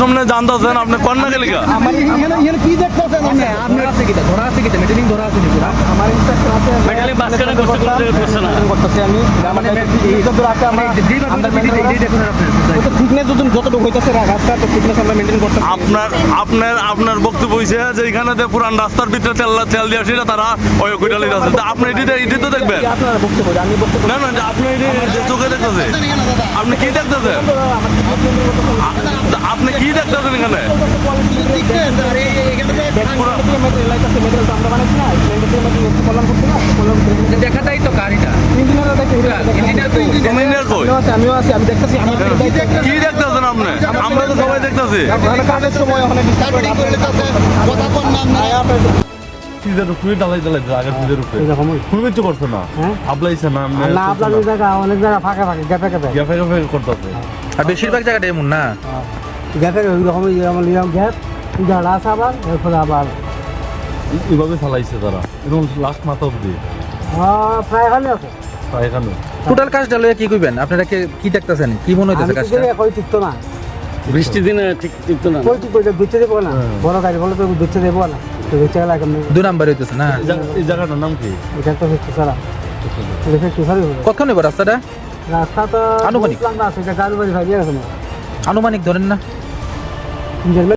সামনে জানতেছেন আপনি কন্যা গেলিকা আমার এখানে এখানে কি আপনি আপনার আছে ধরা আছে মেটেলিং ধরা আছে আমার আছে কোনো জায়গায় না। করতেছি আমি মানে আছে আমরা ফিটনেস যতটুকু হইতাছে রাস্তা তো ফিটনেস আমরা মেইনটেইন করতে আপনার আপনার আপনার বক্তব্য হয়েছে যে এখানে যে পুরান রাস্তার ভিতরে তেল তেল দিয়ে সেটা তারা ওই কইটা লিখেছে তা আপনি এটি এটি তো দেখবেন আপনারা বক্তব্য আমি বক্তব্য না না আপনি এটি চোখে দেখতেছে আপনি কি দেখতেছেন আ- আপনি কি দেখতেছেন এখানে? তো গাড়িটা। ইঞ্জিনিয়ার কই? আমিও আছি আমি দেখতেছি আমি কি দেখতেছেন আপনি? আমরা তো সবাই দেখতেছি। কাজের সময় ওখানে ডিস্টার্ব সিজের উপরে ডালাই ডালাই আগের সিজের উপরে। কোনো কিছু করছে না? হ্যাঁ? আবলাইছে না না আপনার জায়গা অনেক জায়গা ফাঁকা ফাঁকা গ্যাপে গ্যাপে। গ্যাফে গ্যাফে করতেছে। আর বেশিরভাগ জায়গাটা এমন না? গ্যাপে ওই রকম যেমন গ্যাপ জায়গাটা আছে আবার এরপরে আবার। এইভাবে চালাইছে তারা। এবং লাস্ট মাথা অব্দি প্রায় এখানে আছে। প্রায় এখানে টোটাল কাজটা লয়ে কি কইবেন? আপনারা কি কি দেখতেছেন? কি মনে হইতেছে কাজটা? কই টিকতো না। বৃষ্টির দিনে ঠিক ঠিক তো না। কই ঠিক কইটা দুচ্ছে দেবো না। বড় গাড়ি বলে তো দুচ্ছে দেবো না। তো দুচ্ছে গেলে কেমন দুই নাম্বার হইতেছে না? এই জায়গাটার নাম কি? এটা তো হচ্ছে সারা। কতক্ষণ নেব রাস্তাটা? রাস্তা তো আনুমানিক। লম্বা আছে এটা গাড়ি বাড়ি ভাই আছে না। আনুমানিক ধরেন না। Guillermo